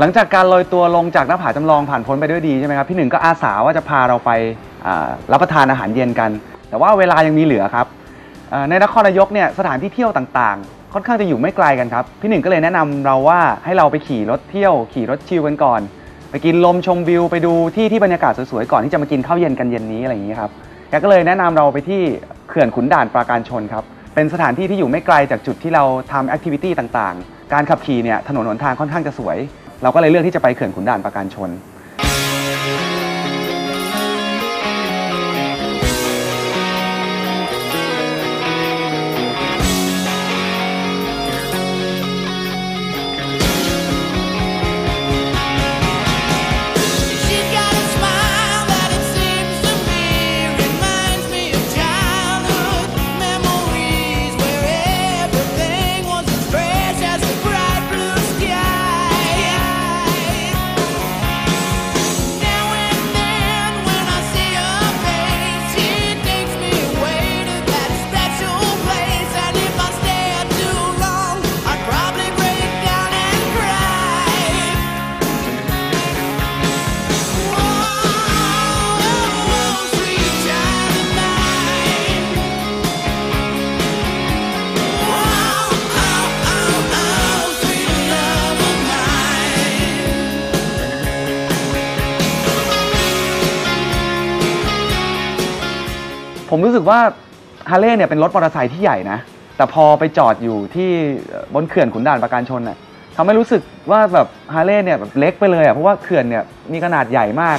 หลังจากการลอยตัวลงจากหน้าผาจำลองผ่านพ้นไปด้วยดีใช่ไหมครับพี่หนึ่งก็อาสาว่าจะพาเราไปรับประทานอาหารเย็นกัน แต่ว่าเวลายังมีเหลือครับในนครนายกเนี่ยสถานที่เที่ยวต่างๆ ค่อนข้างจะอยู่ไม่ไกลกันครับพี่หนึ่งก็เลยแนะนำเราว่าให้เราไปขี่รถเที่ยวขี่รถชิลกันก่อน ไปกินลมชมวิวไปดูที่ที่บรรยากาศสวยๆก่อนที่จะมากินข้าวเย็นกันเย็นนี้อะไรอย่างนี้ครับแกก็เลยแนะนำเราไปที่เขื่อนขุนด่านปราการชนครับเป็นสถานที่ที่อยู่ไม่ไกลจากจุดที่เราทำแอคทิวิตี้ต่างๆ การขับขี่เนี่ยถนนหนทางค่อนข้างจะสวย เราก็เลยเลือกที่จะไปเขื่อนขุนด่านประการชน ผมรู้สึกว่าฮาร์เลย์เนี่ยเป็นรถมอเตอร์ไซค์ที่ใหญ่นะ แต่พอไปจอดอยู่ที่บนเขื่อนขุนด่านประการชนน่ะทำให้รู้สึกว่าแบบฮาร์เลย์เนี่ยแบบเล็กไปเลยอะเพราะว่าเขื่อนเนี่ยมีขนาดใหญ่มาก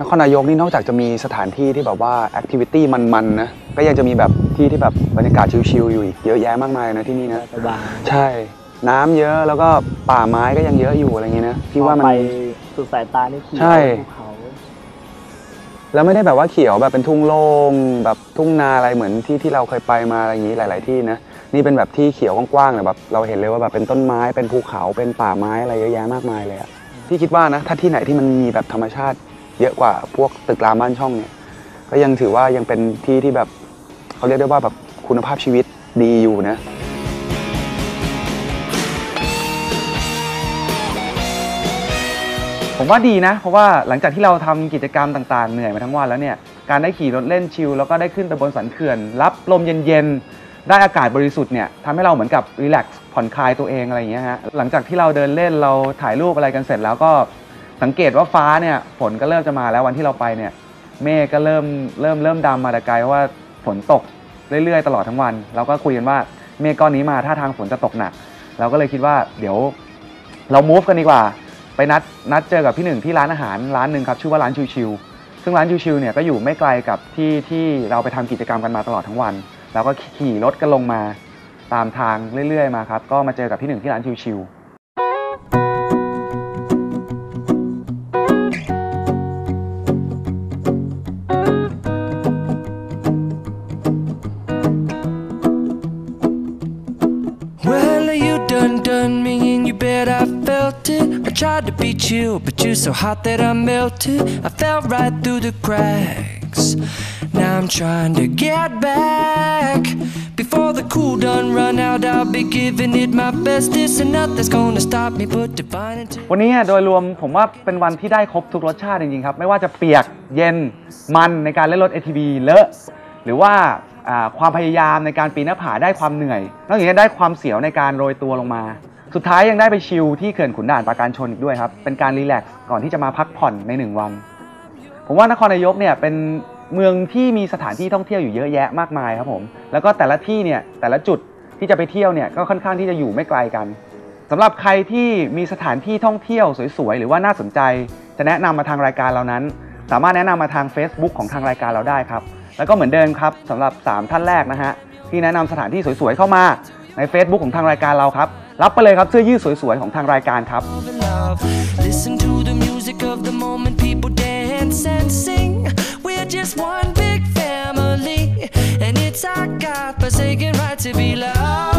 นครนายกนี่นอกจากจะมีสถานที่ที่แบบว่าแอคทิวิตี้มันๆนะก็ยังจะมีแบบที่ที่แบบบรรยากาศชิลๆอยู่อีกเยอะแยะมากมายนะที่นี่นะสบายใช่ น้ำเยอะแล้วก็ป่าไม้ก็ยังเยอะอยู่อะไรเงี้ยนะพี่ว่ามัน ไปสุดสายตานี่เขียวใช่ ภูเขาแล้วไม่ได้แบบว่าเขียวแบบเป็นทุ่งโล่งแบบทุ่งนาอะไรเหมือนที่ที่เราเคยไปมาอะไรอย่างนี้หลาย ๆ ที่นะนี่เป็นแบบที่เขียวกว้างๆเลยแบบเราเห็นเลยว่าแบบเป็นต้นไม้เป็นภูเขาเป็นป่าไม้อะไรเยอะแยะมากมายเลยอะพี่คิดว่านะถ้าที่ไหนที่มันมีแบบธรรมชาติ เยอะกว่าพวกตึกรามบ้านช่องเนี่ย ก็ยังถือว่ายังเป็นที่ที่แบบเขาเรียกได้ว่าแบบคุณภาพชีวิตดีอยู่นะผมว่าดีนะ เพราะว่าหลังจากที่เราทำกิจกรรมต่างๆ เหนื่อยมาทั้งวันแล้วเนี่ย การได้ขี่รถเล่นชิลแล้วก็ได้ขึ้นไปบนสันเขื่อน รับลมเย็นๆ ได้อากาศบริสุทธิ์เนี่ยทำให้เราเหมือนกับรีแลกซ์ผ่อนคลายตัวเองอะไรอย่างเงี้ยฮะ หลังจากที่เราเดินเล่นเราถ่ายรูปอะไรกันเสร็จแล้วก็ สังเกตว่าฟ้าเนี่ยฝนก็เริ่มจะมาแล้ววันที่เราไปเนี่ย เมฆก็เริ่มเริ่มเริ่มดำมาแต่ไกลเพราะว่าฝนตกเรื่อยๆ ตลอดทั้งวัน เราก็คุยกันว่าเมฆก้อนนี้มาถ้าทางฝนจะตกหนัก เราก็เลยคิดว่าเดี๋ยวเรา move กันดีกว่า ไปนัดนัดเจอกับพี่หนึ่งที่ร้านอาหารร้านหนึ่งครับชื่อว่าร้านชิวๆซึ่งร้านชิวๆเนี่ยก็อยู่ไม่ไกลกับที่ที่เราไปทำกิจกรรมกันมาตลอดทั้งวันแล้วก็ขี่รถกันลงมาตามทางเรื่อย ๆ มาครับก็มาเจอกับพี่หนึ่งที่ร้านชิวๆ done done me and you bet I felt it. I tried to be chill, but you're so hot that I melted. I fell right through the cracks. Now I'm trying to get back. Before the cool done run out, I'll be giving it my best. This and nothing's gonna stop me but divine into วันนี้โดยรวมผมว่าเป็นวันที่ได้ครบทุกรสชาติจริงๆครับ ไม่ว่าจะเปียกเย็นมันในการเล่นรถ ATV เลอะหรือว่าความพยายามในการปีนหน้าผาได้ความเหนื่อย นอกจากนี้ได้ความเสียวในการโรยตัวลงมา สุดท้ายยังได้ไปชิลที่เขื่อนขุนด่านปราการชนอีกด้วยครับ เป็นการรีแลกซ์ก่อนที่จะมาพักผ่อนในหนึ่งวัน ผมว่านครนายกเนี่ยเป็นเมืองที่มีสถานที่ท่องเที่ยวอยู่เยอะแยะมากมายครับผม แล้วก็แต่ละที่เนี่ยแต่ละจุดที่จะไปเที่ยวเนี่ยก็ค่อนข้างที่จะอยู่ไม่ไกลกันสำหรับใครที่มีสถานที่ท่องเที่ยวสวยๆหรือว่าน่าสนใจ จะแนะนำมาทางรายการเรานั้น สามารถแนะนำมาทาง Facebook ของทางรายการเราได้ครับ แล้วก็เหมือนเดิมครับสำหรับ 3 ท่านแรกนะฮะที่แนะนำสถานที่สวยๆเข้ามาใน Facebook ของทางรายการเราครับ รับไปเลยครับเสื้อยืดสวยๆของทางรายการครับ just one big family, and it's our God-forsaken right to be loved.